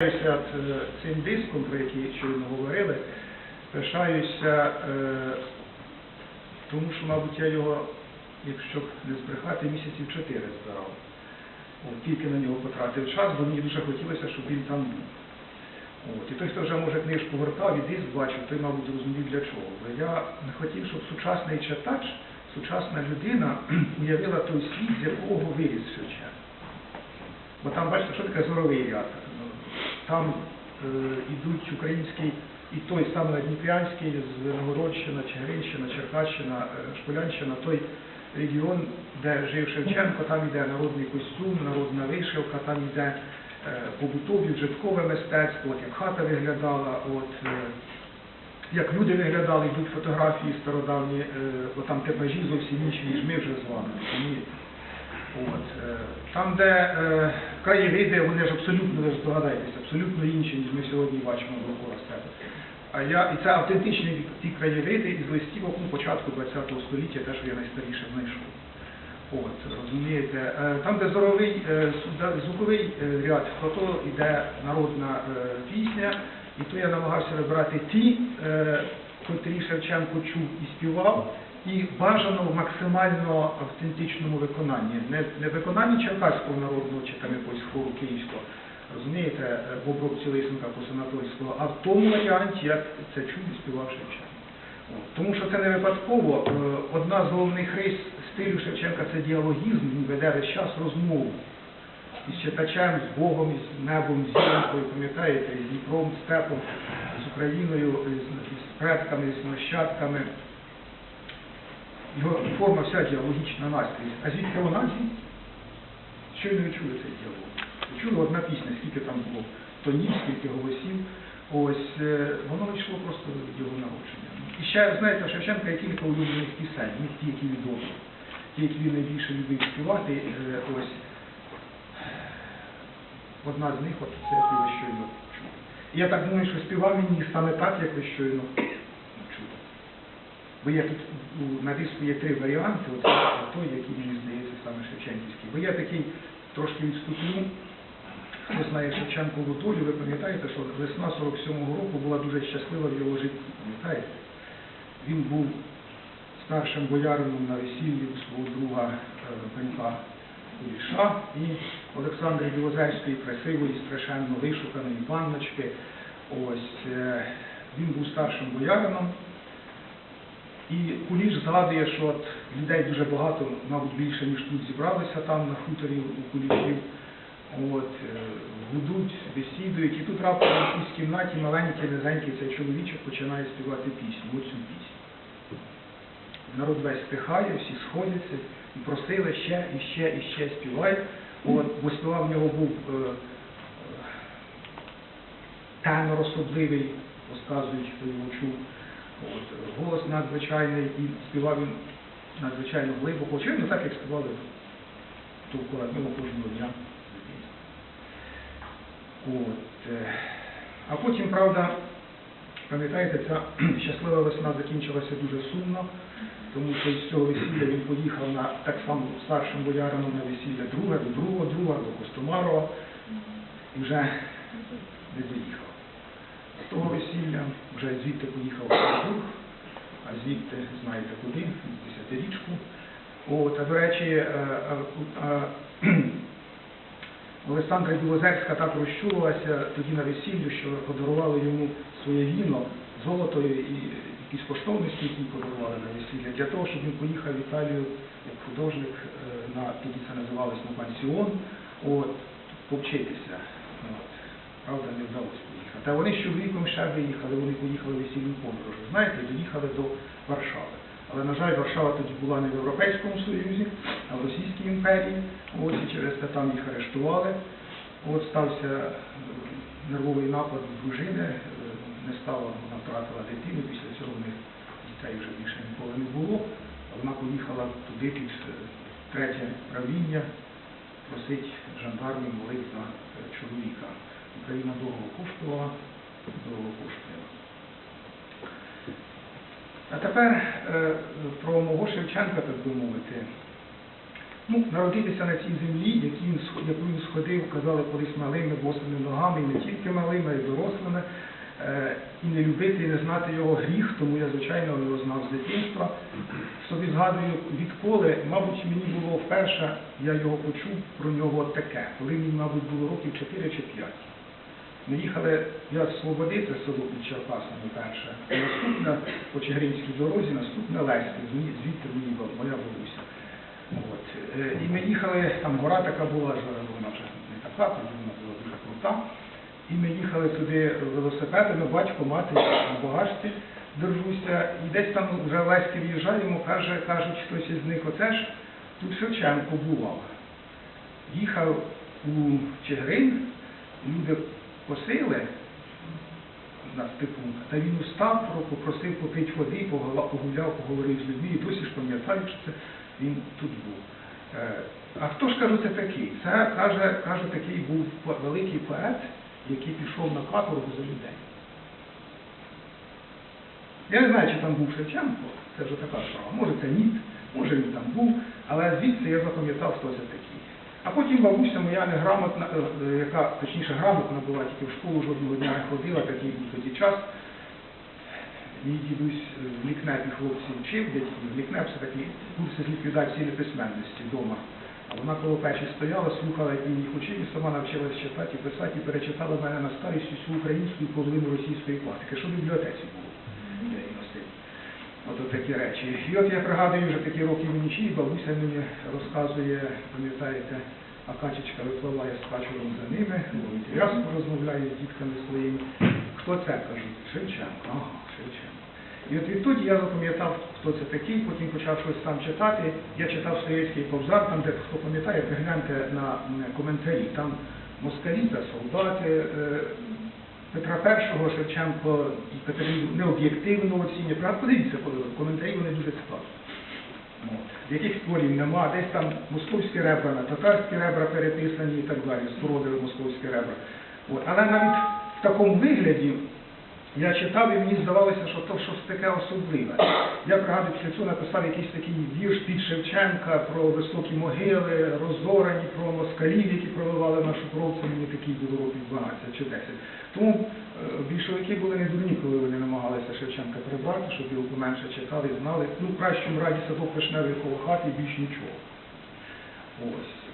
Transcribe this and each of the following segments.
Пишаюся цим диском, про який щойно говорили, пишаюся, е, тому що, мабуть, я його, якщо б не збрехати, місяців чотири збирав. От, тільки на нього потратив час, бо мені дуже хотілося, щоб він там був. От, і той, хто вже може книжку гортав і диск бачив, той, мабуть, зрозумів для чого. Бо я не хотів, щоб сучасний читач, сучасна людина уявила той світ, з якого виріс Шевченко. Бо там, бачите, що таке зоровий ряд. Там е, ідуть український і той саме Дніпрянський, з Новгородщина, Чигиринщина, Черкащина, е, Шполянщина, той регіон, де жив Шевченко, там йде народний костюм, народна вишивка, там йде е, побутові, вжиткове мистецтво, от як хата виглядала, от е, як люди виглядали, йдуть фотографії стародавні, е, бо там типажі зовсім інші, ніж ми вже з вами. От, е, там, де е, краєвиди, вони ж абсолютно, ви здогадаєтесь, абсолютно інші, ніж ми сьогодні бачимо довкола себе. А я, і це автентичні ті краєвиди із листівок ну, початку ХХ століття, те, що я найстаріше знайшов. От, розумієте, Е, там, де зоровий е, звуковий ряд, то то йде народна пісня, і то я намагався вибрати ті, котрі Шевченко чув і співав, і бажано в максимально автентичному виконанні. Не, не виконанні черкаського народного чи там якогось хору київського, розумієте, в обробці Лисенка Посанатольського, а в тому варіанті, як це чув і співав Шевченко. Тому що це не випадково. Е, Одна з головних рис стилю Шевченка це діалогізм, він веде весь час розмову із читачем, з Богом, із небом, з зіронькою, пам'ятаєте, з Дніпром, з степом, з Україною, з предками, з нащадками. Його форма вся діалогічна наскрізь. А звідки вона звідси? Щойно ви цей діалог. Ви одна пісня, скільки там було тонів, скільки голосів. Ось е, воно йшло просто від його народження. І ще, знаєте, Шевченка є кілька улюблених пісень, ну, ті, які відомі, ті, які він найбільше любив співати. е, Ось одна з них, от це ви щойно чули. Я так думаю, що співав він її саме так, як ви щойно. Бо є тут у- на диску є три варіанти, от той, який мені здається саме Шевченківський. Бо я такий трошки відступлю. Хто знає Шевченкову долю, ви пам'ятаєте, що весна 47-го року була дуже щаслива в його житті. Пам'ятаєте? Він був старшим боярином на весіллі у свого друга Пенька Куліша і Олександри Білозерської красивої, страшенно вишуканої панночки. Ось е, він був старшим боярином. І Куліш згадує, що от людей дуже багато, мабуть, більше, ніж тут зібралися там на хуторі у Кулішів. От, е, гудуть, бесідують, і тут раптом в якійсь кімнаті маленький, низенький цей чоловічок починає співати пісню, оцю пісню. Народ весь стихає, всі сходяться і просили ще, і ще, і ще співай. От, бо співав в нього був е, е, тенор особливий, розказують, хто його чув. От, голос надзвичайний, і співав він надзвичайно глибоко. Очевидно, так як співали довкола нього кожного дня. От. е, А потім, правда, пам'ятаєте, ця щаслива весна закінчилася дуже сумно, тому що з цього весілля він поїхав на так само старшим боярином на весілля друге, до другого друга, до Костомарова, і вже не доїхав. З того весілля вже звідти поїхав Петербург, а звідти знаєте куди, десятирічку. От, а до речі, е, е, Олександра Білозерська так розчулилася тоді на весіллю, що подарували йому своє віно, золото і якісь коштовності, які подарували на весілля, для того, щоб він поїхав в Італію як художник е, на тоді це називалось на пансіон, от, повчитися. От. Правда, не вдалося поїхати. А вони з чоловіком ще виїхали, вони поїхали в весільну подорож. Знаєте, доїхали до Варшави. Але, на жаль, Варшава тоді була не в Європейському Союзі, а в Російській імперії. Ось і через те там їх арештували. От стався е, нервовий напад дружини, е, не стала, вона втратила дитину, після цього в них дітей вже більше ніколи не було. Вона поїхала туди під е, третє правління, просить жандармів молити чоловіка. Україна довго коштувала, довго коштує. А тепер е, про мого Шевченка, так би мовити. ну, народитися на цій землі, яку він сходив, казали колись малими босими ногами, і не тільки малими, а й дорослими, е, і не любити, і не знати його гріх, тому я, звичайно, його знав з дитинства. Собі згадую, відколи, мабуть, мені було вперше, я його почув про нього таке, коли мені, мабуть, було років 4 чи 5. Ми їхали, я з Слободи, це село під Черкасами перше, наступне по Чигиринській дорозі, наступне Леське, звідти мені моя бабуся. От. е, І ми їхали, там гора така була, вона вже не така, тоді вона була дуже крута. І ми їхали туди велосипедами, батько, мати на багажці держуся, і десь там вже Леське в'їжджаємо, каже, кажуть, хтось із них, оце ж тут Шевченко бував. Їхав у Чигирин, люди косили на степу, та він устав, попросив попити води, погуляв, поговорив з людьми, і досі ж пам'ятаю, що це він тут був. Е, А хто ж кажу, це такий? Це каже, каже, такий був великий поет, який пішов на каторгу за людей. Я не знаю, чи там був Шевченко, це вже така справа. Може це ні, може він там був, але звідси я запам'ятав, хто це такий. А потім бабуся моя неграмотна, е, е, яка точніше грамотна була, тільки в школу жодного дня не ходила, такий був тоді час. Мій дідусь е, в лікнепі хлопців вчив, дядьки, в лікнеп це такі курси з ліквідації неписьменності вдома. А вона коло печі стояла, слухала, як він їх учив, і сама навчилась читати і писати, і перечитала мене на старість всю українську і половину російської класики, що в бібліотеці було. Я її носив. От такі речі. І от я пригадую вже такі роки мені чи, бабуся мені розказує, пам'ятаєте, а качечка випливає з качуром за ними, ловить рязку, розмовляє з дітками своїми. Хто це кажуть? Шевченко. Ага, Шевченко. І от відтоді я запам'ятав, хто це такий, потім почав щось там читати. Я читав Стрийський повзар, там, де хто пам'ятає, пригляньте на коментарі. Там москалі та солдати. Петра І, Шевченко і Катерину необ'єктивно оцінює. Правда, подивіться, коли коментарі вони дуже. От. Яких спорів нема, десь там московські ребра, татарські ребра переписані і так далі, спородили московські ребра. От. Але навіть в такому вигляді я читав і мені здавалося, що то щось таке особливе. Я пригадую, після цього написав якийсь такий вірш під Шевченка про високі могили, розорані, про москалів, які проливали нашу кров, це мені такий було років 12 чи 10. Тому е, більшовики були не дурні, коли вони намагалися Шевченка прибрати, щоб його поменше читали, знали. Ну, кращому раді садок вишневий коло хати і більш нічого. Ось.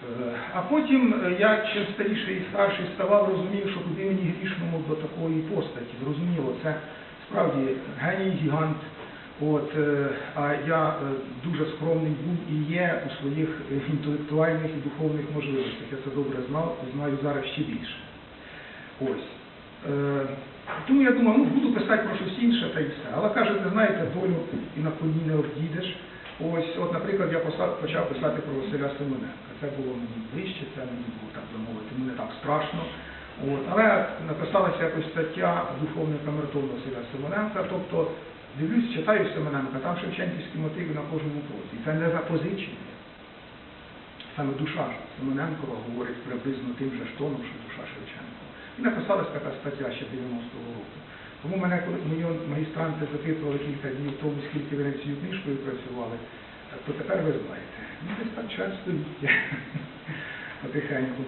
А потім е, я чим старіший і старший ставав, розумів, що куди мені грішному до такої постаті. Зрозуміло, це справді геній гігант. От, е, а я е, дуже скромний був і є у своїх інтелектуальних і духовних можливостях. Я це добре знав і знаю зараз ще більше. Ось. Тому я думав, ну буду писати про щось інше та й все. Але кажете, знаєте, долю і на коні не об'їдеш. Ось, от, наприклад, я почав писати про Василя Симоненка. Це було мені ближче, це мені було так би мовити, не так страшно. От, але написалася якось стаття духовника Мертона Василя Симоненка, тобто дивлюсь, читаю Симоненка, там Шевченківські мотиви на кожному кроці. Це не запозичення. Саме душа Симоненкова говорить приблизно тим же ж тоном, що душа Шевченка. І написалась така стаття ще 90-го року. Тому мене, мої магістранти запитували кілька днів тому, скільки ви над цією книжкою працювали, то тепер ви знаєте. Ну, десь так чверть століття. Потихеньку.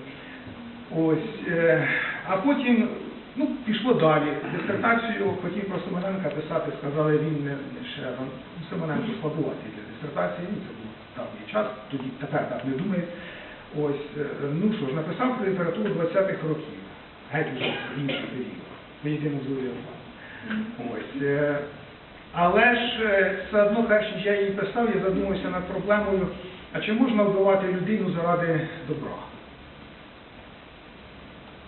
Ось. е, А потім, ну, пішло далі. Дисертацію хотів про Семененка писати, сказали, він не, ще ну, Семененко слабуватий для дисертації. Це був давній час, тоді тепер так не думає. Ось, е, ну що ж, написав про літературу 20-х років. Геть уже інший період. Йдемо з Уріафаном. Ось. е, Але ж е, все одно, перш ніж я її писав, я задумався над проблемою, а чи можна вбивати людину заради добра?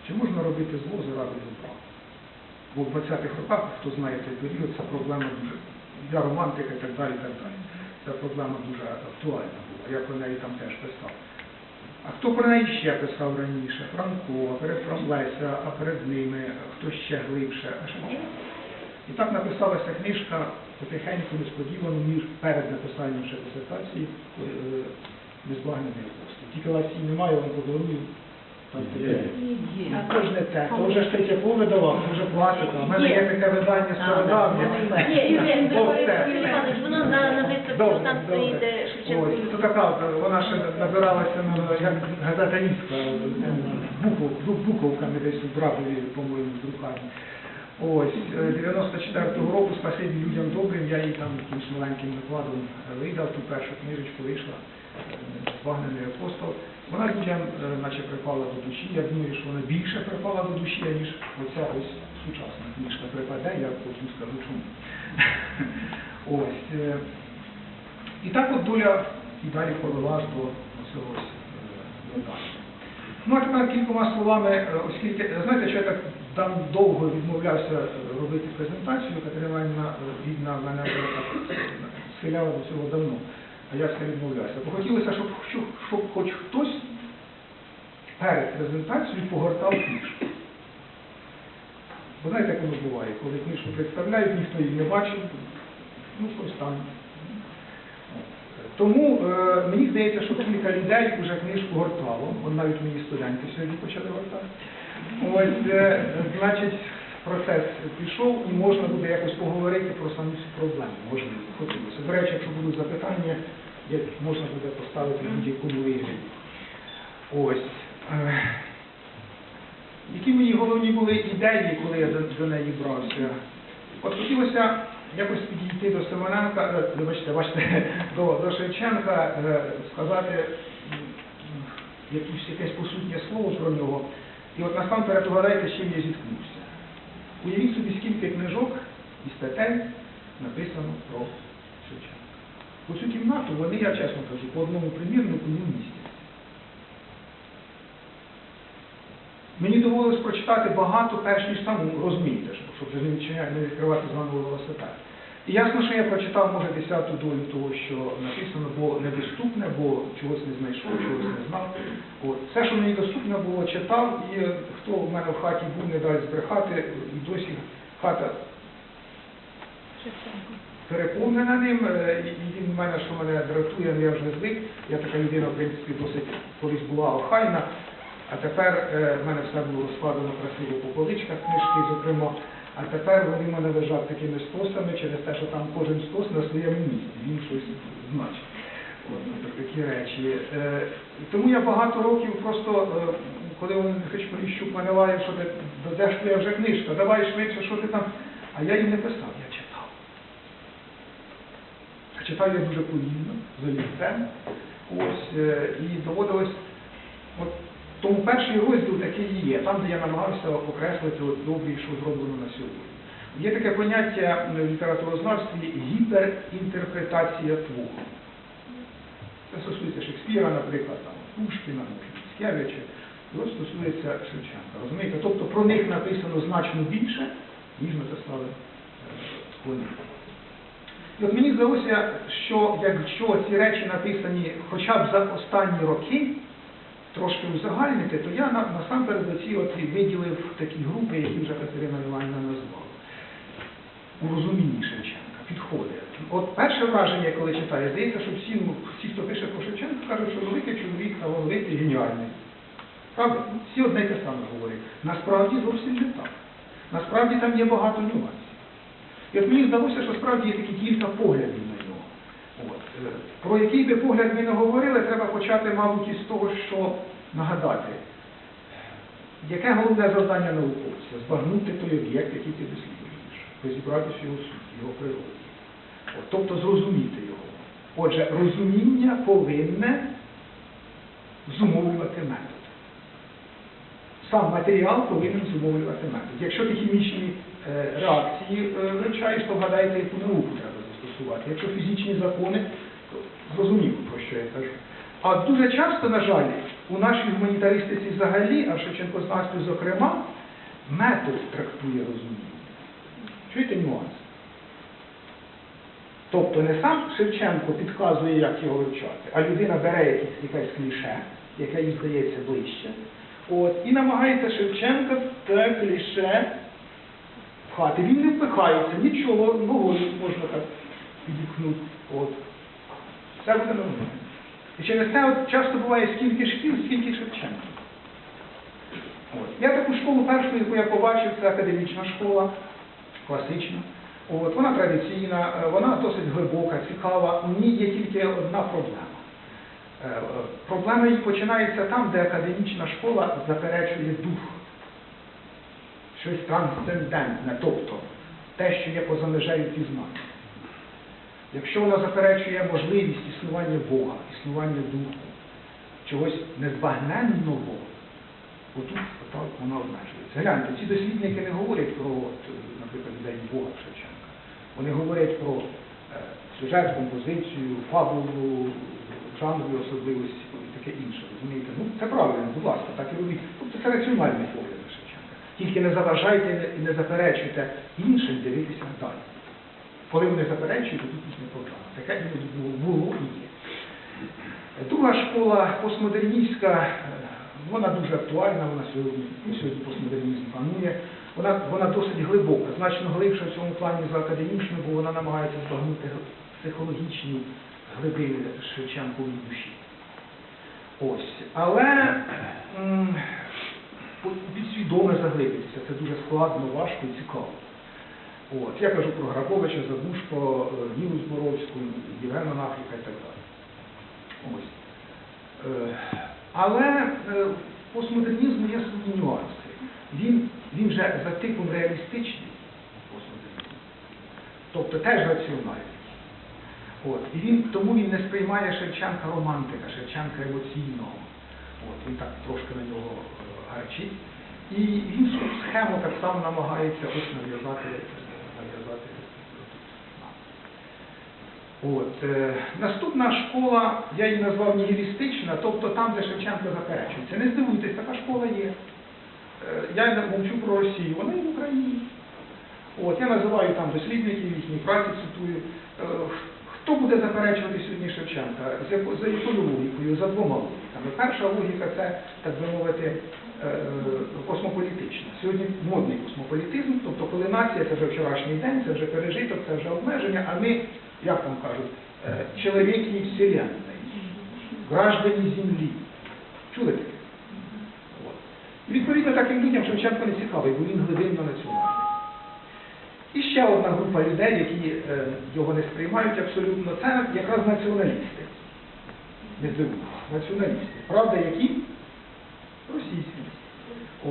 Чи можна робити зло заради добра? Бо в 20-х роках, хто знає той період, ця проблема дуже для романтики і так далі, так далі. Ця проблема дуже актуальна була. Я про неї там теж писав. А хто про неї ще писав раніше? Франко, перед Фран Леся, а перед ними, хто ще глибше, а Шевченко. І так написалася книжка потихеньку, несподівано, ніж перед написанням ще дисертації е, «Незбагнений апостол». Тільки Лесі немає, вам подарую. То не це, то вже ж Третьяков видавав, це вже класика. У мене є таке видання стародавнє. Ні, Юрій воно на, виставці, там добре. стоїть Шевченко. Ось, це така, вона ще набиралася як газета бу- буковками десь у Брагові, по-моєму, в друкарні. Ось, е, 94-го року «Спасибі людям добрим, я їй там якимось маленьким накладом е, видав, ту першу книжечку вийшла, е, «Вагнений апостол». Вона людям е, наче припала до душі, я думаю, що вона більше припала до душі, ніж оця ось сучасна книжка припаде, я потім скажу чому. Ось. е, і так от доля і далі повела до цього е. Ну, а тепер кількома словами, е, оскільки, е, знаєте, що я так там довго відмовлявся робити презентацію, Катерина Іванівна е, мене вже е, схиляла до цього давно, а я все відмовлявся. Бо хотілося, щоб, щоб, щоб хоч хтось перед презентацією погортав книжку. Бо знаєте, як воно буває, коли книжку представляють, ніхто її не бачив, ну щось там. Тому е, мені здається, що кілька людей вже книжку гортало, от навіть мені студенти сьогодні почали гортати. Ось, е, значить, процес пішов і можна буде якось поговорити про самі ці проблеми. Можливо, хотілося. До речі, якщо будуть запитання, як можна буде поставити будь-якому вигляді. Ось. Е, які мої головні були ідеї, коли я до, неї брався? От хотілося якось підійти до Семененка, е, вибачте, бачите, до, до Шевченка, сказати якусь, якесь посутнє слово про нього. І от насамперед угадайте, з чим я зіткнувся. Уявіть собі, скільки книжок і статей написано про Шевченка. Оцю кімнату вони, я чесно кажу, по одному примірнику не вмістять. Мені довелося прочитати багато, перш ніж там ну, розумієте, щоб- не відчиняти, не відкривати заново велосипед. Ясно, що я прочитав, може, десяту долю того, що написано, бо недоступне, бо чогось не знайшов, чогось не знав. От. Все, що мені доступне було, читав, і хто в мене в хаті був, не дасть збрехати, і досі хата переповнена ним, е, і він в мене, що мене дратує, я вже звик. Я така людина, в принципі, досить колись була охайна, а тепер е, в мене все було розкладено красиво по поличках, книжки, зокрема. А тепер вони мене лежать такими стосами через те, що там кожен стос на своєму місці, він щось значить. От, ну, такі речі. Е, тому я багато років просто, е, коли вони хоч Поліщук мене лає, що де ж твоя вже книжка, давай швидше, що ти там. А я їм не писав, я читав. А читав я дуже повільно, з олівцем. Ось, е, і доводилось, от, тому перший розділ такий і є, там, де я намагався окреслити добре, що зроблено на сьогодні. Є таке поняття в літературознавстві гіперінтерпретація твору. Це стосується Шекспіра, наприклад, там, Пушкіна, Міцкевича, і от стосується Шевченка. Розумієте? Тобто про них написано значно більше, ніж написали е, вони. І от мені здалося, що якщо ці речі написані хоча б за останні роки, трошки узагальнити, то я на, насамперед ці от виділив такі групи, які вже Катерина Іванівна назвала. У розумінні Шевченка, підходить. От перше враження, коли читаю, здається, що всі, ну, всі, хто пише про Шевченка, кажуть, що великий чоловік, талановитий, геніальний. Правда? Всі одне те саме говорять. Насправді зовсім не так. Насправді там є багато нюансів. І от мені здалося, що справді є такі кілька поглядів на нього. От. е, Про який би погляд ми не говорили, треба почати, мабуть, із того, що нагадати, яке головне завдання науковця? Збагнути той об'єкт, який ти досліджуєш, розібратися його суті, його природі. От, тобто зрозуміти його. Отже, розуміння повинне зумовлювати метод. Сам матеріал повинен зумовлювати метод. Якщо ти хімічні е, реакції е, вивчаєш, то вгадайте, яку науку треба застосувати. Якщо фізичні закони, зрозуміло, про що я кажу. А дуже часто, на жаль, у нашій гуманітаристиці взагалі, а в Шевченкознавстві зокрема, метод трактує розуміння. Чуєте нюанс? Тобто не сам Шевченко підказує, як його вивчати, а людина бере якесь, якесь кліше, яке їй здається ближче, от, і намагається Шевченка те кліше пхати. Він не впихається, нічого, ногою можна так підіпхнути. От. Все буде нормально. І через це от часто буває скільки шкіл, скільки Шевченка. От. Я таку школу першу, яку я побачив, це академічна школа, класична. От. Вона традиційна, е, вона досить глибока, цікава. У ній є тільки одна проблема. Е, е, Проблема її починається там, де академічна школа заперечує дух. Щось трансцендентне, тобто те, що є поза межею пізнання. Якщо вона заперечує можливість існування Бога, існування духу, чогось незбагненного, отут вона обмежується. Гляньте, ці дослідники не говорять про, наприклад, ідею Бога Шевченка. Вони говорять про е, сюжет, композицію, фабулу, жанрові особливості і таке інше. Розумієте? Ну, це правильно, будь ласка, так і робіть. Тобто це раціональний погляд на Шевченка. Тільки не заважайте і не заперечуйте іншим дивитися далі. Коли вони заперечують, тут їхня проблема. Таке було, і є. Друга школа постмодерністська, е, вона дуже актуальна, вона сьогодні, ну, сьогодні постмодернізм панує. Вона, вона досить глибока, значно глибша в цьому плані за академічну, бо вона намагається збагнути психологічні глибини Шевченкової душі. Ось. Але підсвідоме заглибитися це дуже складно, важко і цікаво. От. Я кажу про Грабовича, Забушко, е, Ніну Зборовську, Євгена Нафріка і так далі. Ось. Е, Але е, в постмодернізму є свої нюанси. Він, він вже за типом реалістичний постмодернізм. Тобто теж раціональний. От. І він, тому він не сприймає Шевченка романтика, Шевченка емоційного. От. Він так трошки на нього е, гарчить. І він схему так само намагається ось нав'язати нам. От, е, наступна школа, я її назвав нігілістична, тобто там, де Шевченко заперечується. Не здивуйтесь, така школа є. Е, я не мовчу про Росію, вона і в Україні. От, я називаю там дослідників, їхні праці цитую. Е, Хто буде заперечувати сьогодні Шевченка? З яко- За якою логікою? За двома логіками. Перша логіка це, так би мовити, космополітична. Сьогодні модний космополітизм, тобто коли нація це вже вчорашній день, це вже пережиток, це вже обмеження, а ми, як там кажуть, е, чоловіки вселенної, граждані землі. Чули таке? І відповідно таким людям Шевченко не цікавий, бо він глибинно національний. І ще одна група людей, які е, його не сприймають абсолютно, це якраз націоналісти. Не здивуйтесь, націоналісти. Правда, які? Російські.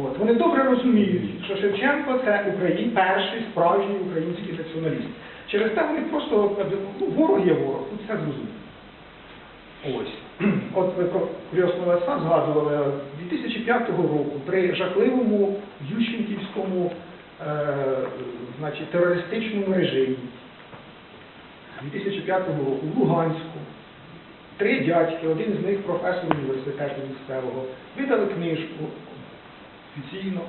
От. Вони добре розуміють, що Шевченко це Україн, перший справжній український націоналіст. Через те вони просто е, ну, ворог є ворог, тут все зрозуміло. От ви про Кріосного Леса згадували 2005 року при жахливому Ющенківському е, терористичному режимі 2005 року в Луганську три дядьки, один з них професор університету місцевого, видали книжку офіційно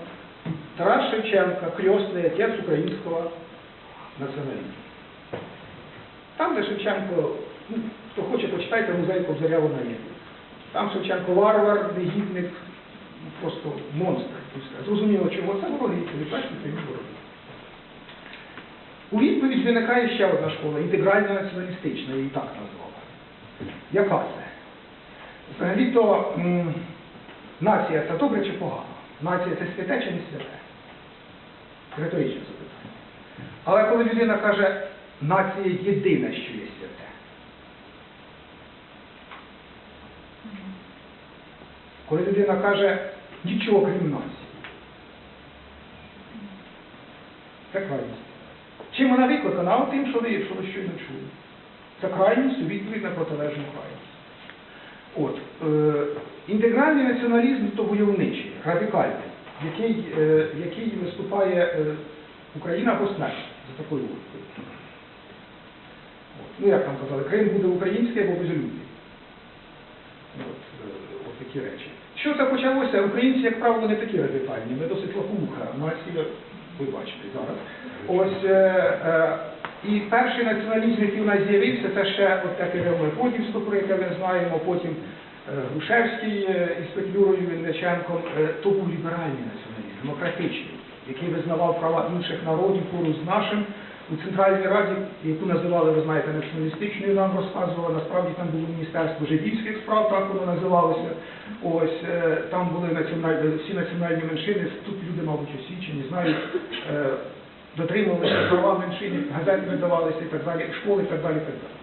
Тарас Шевченка, крьосний отець українського націоналізму. Там, де Шевченко, ну, хто хоче, почитайте музей Кобзаря є. Там Шевченко варвар, негідник, ну, просто монстр. Зрозуміло, чого це вороги, відповідальні прямі вороги. У відповідь виникає ще одна школа, інтегрально націоналістична, її так назвала. Яка це? Взагалі-то нація це добре чи погано? Нація це святе чи не святе? Риторичне запитання. Але коли людина каже, нація єдине, що є святе. Коли людина каже, нічого крім нації. Це крайність. Чим вона викликана? А тим, що ви, що ви щойно чули. Це крайність у відповідь на протилежну крайність. От, е, інтегральний націоналізм то войовничий, радикальний, який, е, який виступає е, Україна або смерть за такою логікою. Ну, як там казали, Крим буде український або безлюдний. От, е, от такі речі. Що це почалося? Українці, як правило, не такі радикальні, ми досить лохуха. Нація, ви бачите зараз. Ось е, е, і перший націоналізм, який у нас з'явився, це ще от таке Мефодівсько, про яке ми знаємо, потім е, Грушевський е, із Петлюрою Вінниченком, е, то був ліберальний націоналізм, демократичний, який визнавав права інших народів поруч з нашим, у Центральній Раді, яку називали, ви знаєте, націоналістичною, нам розказували, насправді там було Міністерство жидівських справ, так воно називалося. Ось е, там були національні, всі національні меншини, тут люди, мабуть, освічені, знають, е, дотримувалися права меншини, газети видавалися і так далі, школи і так далі. І так далі.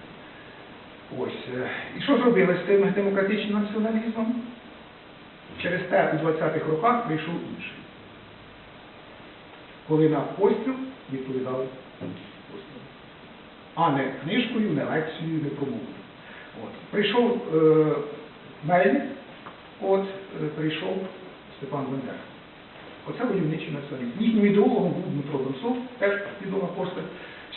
Ось. е, І що зробили з тим демократичним націоналізмом? Через те у 20-х роках прийшов інший. Коли на постріл відповідали. А не книжкою, не лекцією, не промовою. От. Прийшов е, Мельник, от е, прийшов Степан Бандера. Оце войовничий націоналізм. Їхнім ідеологом був Дмитро Донцов, теж відома постать.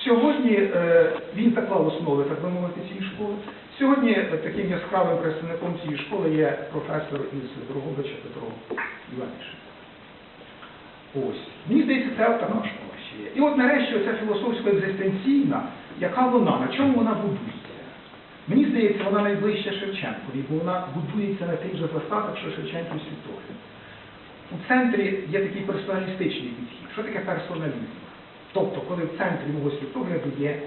Сьогодні е, він заклав основи, так би мовити, цієї школи. Сьогодні е, таким яскравим представником цієї школи є професор із Дрогобича Петро Іванович. Ось. Мені здається, це є. І от нарешті оця філософсько-екзистенційна, яка вона, на чому вона будується? Мені здається, вона найближча Шевченкові, бо вона будується на тих же засадах, що Шевченко світогляд. У центрі є такий персоналістичний підхід. Що таке персоналізм? Тобто, коли в центрі мого світогляду є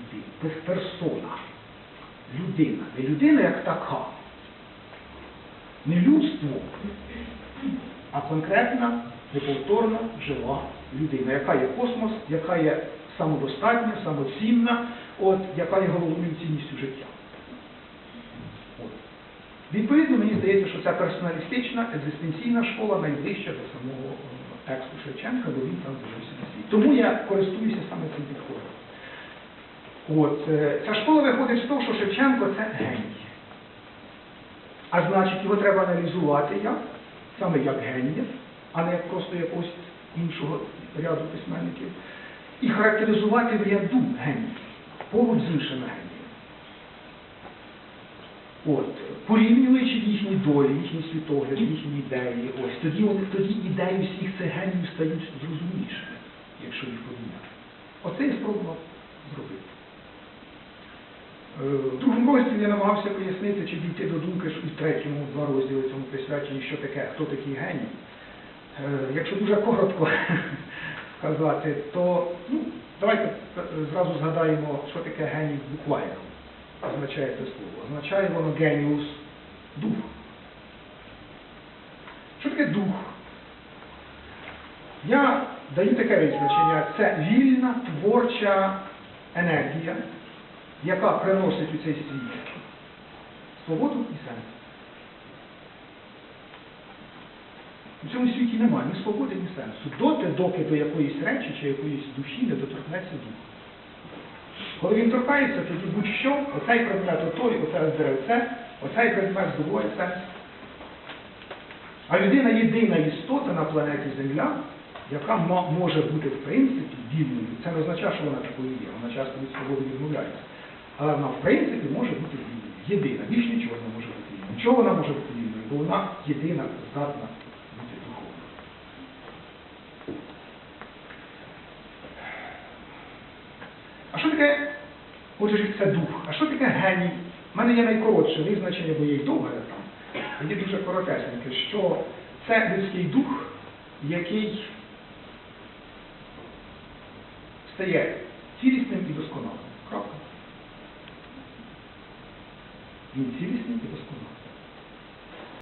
людина, пер- персона, людина. Не людина як така, не людство, а конкретна, неповторна, жива людина, яка є космос, яка є самодостатня, самоцінна, от, яка є головною цінністю життя. От. Відповідно, мені здається, що ця персоналістична, екзистенційна школа найближча до самого е, тексту Шевченка, бо він там з'явився на світ. Тому я користуюся саме цим підходом. От, е, ця школа виходить з того, що Шевченко це геній. А значить, його треба аналізувати як, саме як генія, а не як просто якогось іншого ряду письменників. І характеризувати в ряду геній, поруч з іншими геніями. От, порівнюючи їхні долі, їхні світогляди, їхні ідеї, ось тоді вони тоді ідеї всіх цих геніїв стають зрозумілішими, якщо їх порівняти. Оце я спробував зробити. Е, В другому розділі я намагався пояснити, чи дійти до думки, що і третьому два розділи цьому присвячені, що таке, хто такий геній. Е, Якщо дуже коротко сказати, то ну, давайте е, зразу згадаємо, що таке геній буквально означає це слово. Означає воно геніус дух. Що таке дух? Я даю таке визначення. Це вільна творча енергія, яка приносить у цей світ свободу і сенс. У цьому світі немає ні свободи, ні сенсу. Доти, доки до якоїсь речі чи якоїсь душі не доторкнеться дух. Коли він торкається, тоді будь-що, оцей предмет отой, оце деревце, оцей предмет здобуває сенс. А людина єдина істота на планеті Земля, яка може бути в принципі вільною. Це не означає, що вона такою є, вона часто від свободи відмовляється. Але вона в принципі може бути вільною. Єдина. Більш нічого не може бути вільною. Чого вона може бути вільною? Бо вона єдина, здатна бути духовною. А що таке, отже це дух? А що таке геній? У мене є найкоротше визначення, бо є й довге там. Є дуже коротесеньке, що це людський дух, який стає цілісним і досконалим. Крапка. Він цілісний і досконалий.